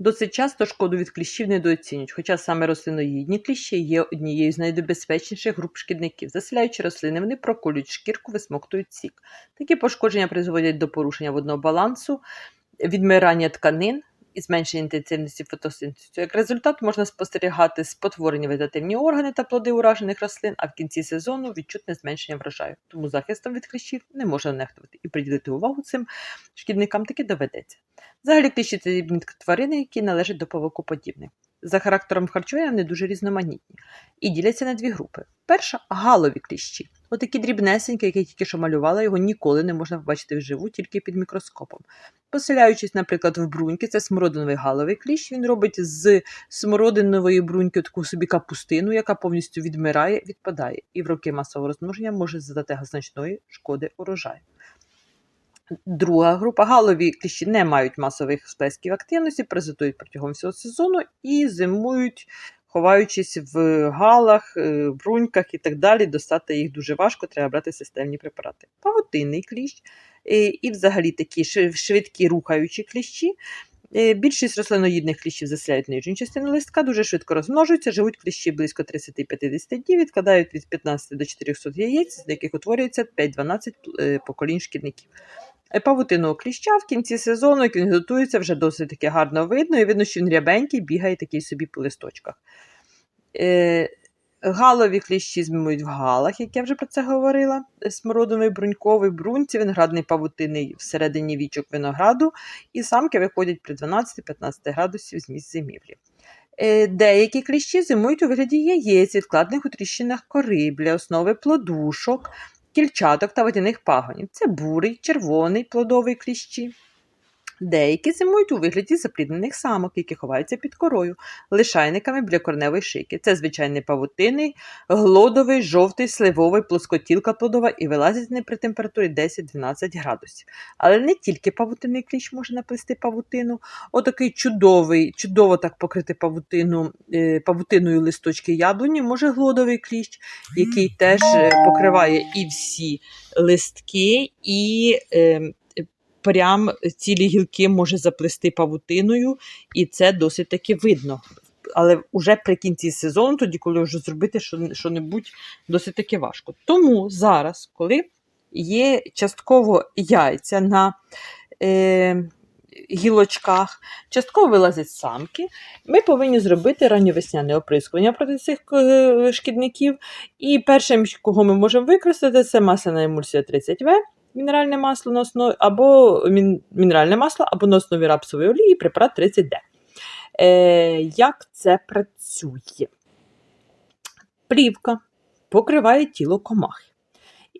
Досить часто шкоду від кліщів недооцінюють, хоча саме рослиноїдні кліщі є однією з найнебезпечніших груп шкідників. Заселяючи рослини, вони проколюють шкірку, висмоктують сік. Такі пошкодження призводять до порушення водного балансу, відмирання тканин і зменшення інтенсивності фотосинтезу. Як результат можна спостерігати спотворені вегетативні органи та плоди уражених рослин, а в кінці сезону відчутне зменшення врожаю. Тому захистом від кліщів не можна нехтувати і приділити увагу цим шкідникам таки доведеться. Взагалі кліщі це тварини, які належать до павукоподібних. За характером харчування вони дуже різноманітні і діляться на дві групи. Перша галові кліщі. Отакі дрібнесенькі, які тільки що малювала, його ніколи не можна побачити вживу, тільки під мікроскопом. Поселяючись, наприклад, в бруньки, це смородиновий галовий кліщ. Він робить з смородинової бруньки таку собі капустину, яка повністю відмирає, відпадає, і в роки масового розмноження може задати значної шкоди урожаю. Друга група галові кліщі не мають масових сплесків активності, паразитують протягом всього сезону і зимують, ховаючись в галах, е, бруньках і так далі. Достати їх дуже важко, треба брати системні препарати. Павутинний кліщ е, і взагалі такі швидкі рухаючі кліщі. Е, Більшість рослиноїдних кліщів заселяють нижню частину листка, дуже швидко розмножуються, живуть кліщі близько 30-50 днів, відкладають від 15 до 400 яєць, з яких утворюється 5-12 е, поколінь шкідників. Павутиного кліща в кінці сезону, як він готується, вже досить таки гарно видно, і видно, що він рябенький, бігає такий собі по листочках. Е, Галові кліщі зимують в галах, як я вже про це говорила. Е, Смородовий, бруньковий, бруньці, виноградний павутинний всередині вічок винограду, і самки виходять при 12-15 градусів з місць зимівлі. Е, Деякі кліщі зимують у вигляді яєць, відкладених у тріщинах кори, для основи плодушок, кільчаток та водяних пагонів. Це бурий, червоний плодовий кліщі. Деякі зимують у вигляді запліднених самок, які ховаються під корою, лишайниками біля корневої шийки. Це звичайний павутинний, глодовий, жовтий, сливовий, плоскотілка плодова і вилазять вони при температурі 10-12 градусів. Але не тільки павутинний кліщ може наплести павутину. Отакий чудовий, чудово так покрити павутину, е, павутиною листочки яблуні, може глодовий кліщ, який теж е, покриває і всі листки, і е, прям цілі гілки може заплести павутиною, і це досить таки видно. Але вже при кінці сезону, тоді, коли вже зробити що- що-небудь, досить таки важко. Тому зараз, коли є частково яйця на е, гілочках, частково вилазять самки, ми повинні зробити ранньовесняне оприскування проти цих е, шкідників. І першим, кого ми можемо використати, це масляна емульсія 30В, мінеральне масло на або мін- мінеральне масло, або на рапсової олії, препарат 30D. Е, як це працює? Плівка покриває тіло комахи.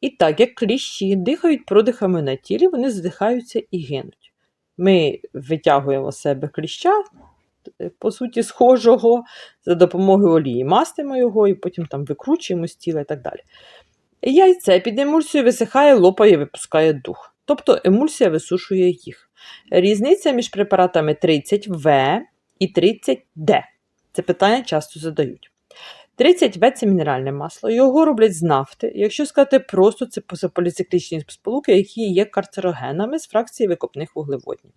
І так, як кліщі дихають продихами на тілі, вони здихаються і гинуть. Ми витягуємо з себе кліща, е, по суті, схожого, за допомогою олії мастимо його і потім там викручуємо з тіла і так далі. Яйце під емульсією висихає, лопає, випускає дух. Тобто емульсія висушує їх. Різниця між препаратами 30В і 30D. Це питання часто задають. 30В це мінеральне масло. Його роблять з нафти. Якщо сказати просто, це поліциклічні сполуки, які є карцерогенами з фракції викопних вуглеводнів.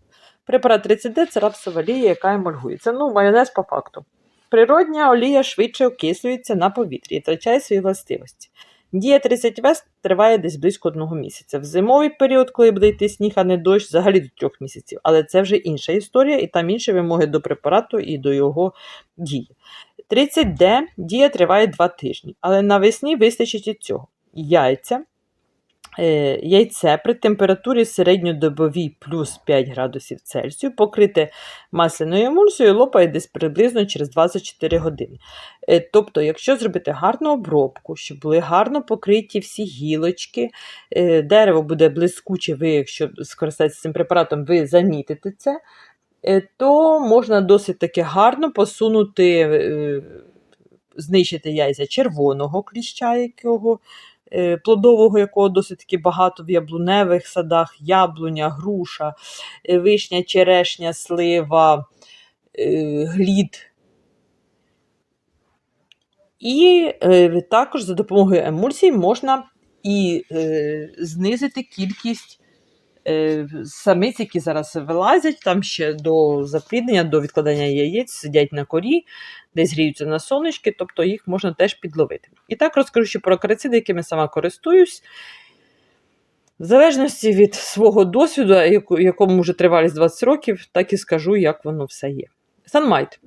Препарат 30D це рапсова олія, яка емульгується. Ну, майонез по факту. Природня олія швидше окислюється на повітрі і втрачає свої властивості. Дія 30 вест триває десь близько одного місяця. В зимовий період, коли буде йти сніг, а не дощ, взагалі до трьох місяців. Але це вже інша історія, і там інші вимоги до препарату і до його дії. 30D дія триває 2 тижні, але навесні вистачить і цього. Яйця. Е, Яйце при температурі середньодобовій плюс 5 градусів Цельсію покрите масляною емульсією лопає десь приблизно через 24 години. Е, Тобто, якщо зробити гарну обробку, щоб були гарно покриті всі гілочки, е, дерево буде блискуче, ви, якщо скористаєтеся цим препаратом, ви замітите це, то можна досить таки гарно посунути, знищити яйця червоного кліща, якого, плодового, якого досить таки багато в яблуневих садах, яблуня, груша, е, вишня, черешня, слива, е, глід. І е, також за допомогою емульсій можна і е, знизити кількість е, самиць, які зараз вилазять, там ще до запліднення, до відкладання яєць, сидять на корі, десь гріються на сонечки, тобто їх можна теж підловити. І так розкажу ще про карициди, якими сама користуюсь. В залежності від свого досвіду, якому вже тривалість 20 років, так і скажу, як воно все є. Санмайт.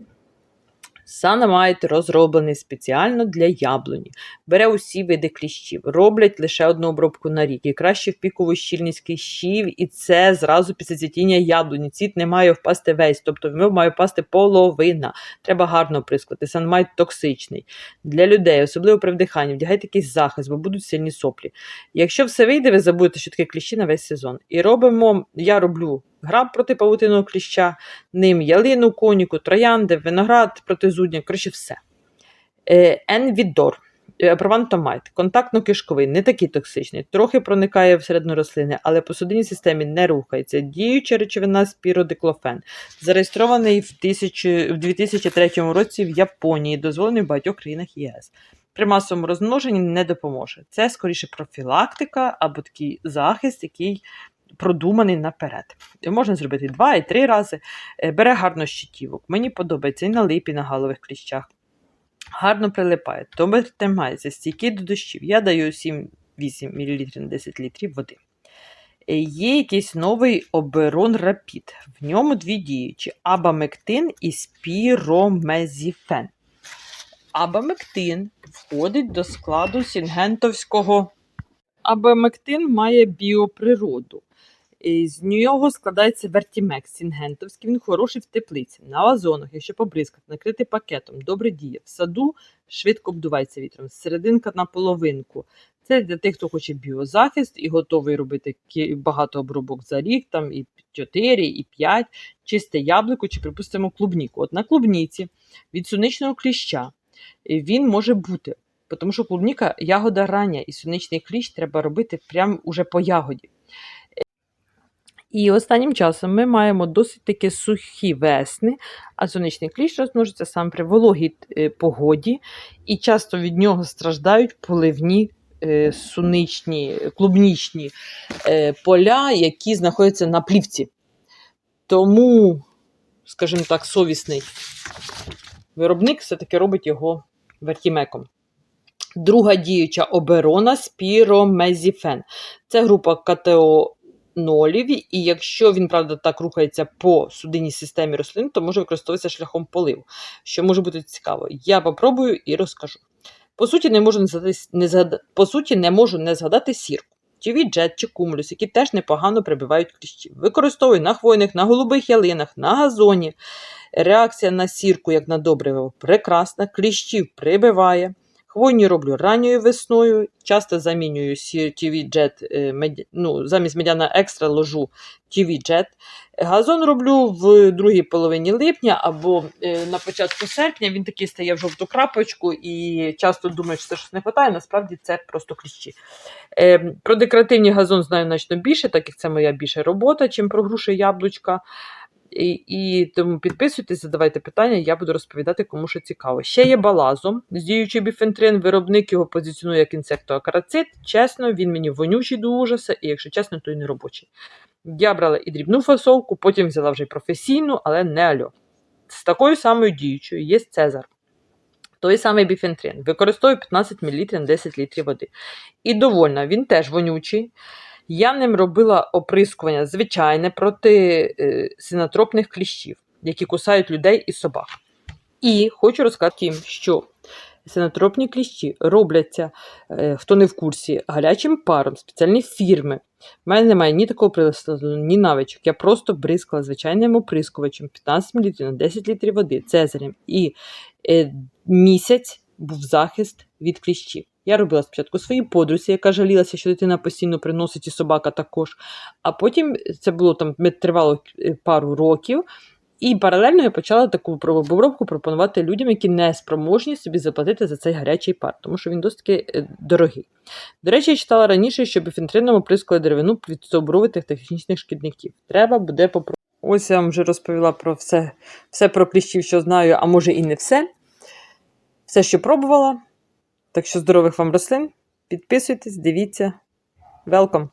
Санмайт розроблений спеціально для яблуні. Бере усі види кліщів, роблять лише одну обробку на рік і краще в пікову щільність кліщів, і це зразу після цвітіння яблуні. Цвіт не має впасти весь, тобто в нього має впасти половина. Треба гарно прискати. Санмайт токсичний. Для людей, особливо при вдиханні, вдягайте якийсь захист, бо будуть сильні соплі. Якщо все вийде, ви забудете, що таке кліщі на весь сезон. І робимо, я роблю граб проти павутинного кліща, ним ялину, коніку, троянди, виноград протизудня, коротше, все. Е, Енвідор. е, Провантомайт, контактно-кишковий, не такий токсичний, трохи проникає всередину рослини, але по судинній системі не рухається. Діюча речовина спіродиклофен, зареєстрований в, 1000, в 2003 році в Японії, дозволений в багатьох країнах ЄС. При масовому розмноженні не допоможе. Це скоріше профілактика або такий захист, який продуманий наперед. Можна зробити два і три рази. Е, Бере гарно щитівок. Мені подобається і на липі, і на галових кліщах. Гарно прилипає, добре тримається, стійкий до дощів. Я даю 7-8 мл на 10 літрів води. Е, Є якийсь новий оберон рапід. В ньому дві діючі: абамектин і спіромезіфен. Абамектин входить до складу сінгентовського. Абамектин має біоприроду. І З нього складається вертімекс сінгентовський. Він хороший в теплиці, на вазонах, якщо побризкати, накрити пакетом, добре діє. В саду швидко обдувається вітром, серединка на половинку. Це для тих, хто хоче біозахист і готовий робити багато обробок за рік, там і 4, і 5, чисте яблуко чи, припустимо, клубніку. От на клубніці від суничного кліща е, він може бути, тому що клубніка ягода рання, і суничний кліщ треба робити прямо уже по ягоді. І останнім часом ми маємо досить таки сухі весни, а сонячний кліщ розмножиться саме при вологій е, погоді, і часто від нього страждають поливні е, суничні, клубнічні е, поля, які знаходяться на плівці. Тому, скажімо так, совісний виробник все-таки робить його вертімеком. Друга діюча оберона спіромезіфен. Це група КТО нолів, і якщо він, правда, так рухається по судинній системі рослин, то може використовуватися шляхом поливу, що може бути цікаво. Я попробую і розкажу. По суті, не можу не згадати, не згада- по суті, не можу не згадати сірку. Чи віджет, чи кумулюс, які теж непогано прибивають кліщів. Використовую на хвойних, на голубих ялинах, на газоні. Реакція на сірку, як на добриво, прекрасна, кліщів прибиває. Хвойні роблю ранньою весною, часто замінюю TV Jet, е, ну, замість медяна екстра ложу TV Jet. Газон роблю в другій половині липня або е, на початку серпня. Він такий стає в жовту крапочку і часто думають, що це щось не вистачає, насправді це просто кліщі. Е, про декоративний газон знаю значно більше, так як це моя більша робота, чим про груші яблучка. І, і тому підписуйтесь, задавайте питання, я буду розповідати, кому що цікаво. Ще є балазом діючий біфентрин. Виробник його позиціонує як інсектоакарацит. Чесно, він мені вонючий до ужаса, і якщо чесно, то й не робочий. Я брала і дрібну фасовку, потім взяла вже й професійну, але не альо. З такою самою діючою є Цезар. Той самий біфентрин. Використовую 15 мл на 10 літрів води. І довольна, він теж вонючий. Я ним робила оприскування звичайне проти е, синотропних кліщів, які кусають людей і собак. І хочу розказати їм, що синотропні кліщі робляться, е, хто не в курсі, гарячим паром, спеціальні фірми. У мене немає ні такого приладу, ні навичок. Я просто бризкала звичайним оприскувачем 15 мл на 10 літрів води цезарем. І е, місяць був захист від кліщів. Я робила спочатку своїй подрузі, яка жалілася, що дитина постійно приносить і собака також. А потім це було там тривало е, пару років. І паралельно я почала таку обробку пропонувати людям, які не спроможні собі заплатити за цей гарячий пар, тому що він досить е, дорогий. До речі, я читала раніше, що біфентрином оприскує деревину від собровитих технічних шкідників. Треба буде попробувати. Ось я вам вже розповіла про все, все про кліщів, що знаю, а може і не все. Все, що пробувала. Так що здорових вам рослин. Підписуйтесь, дивіться. Welcome!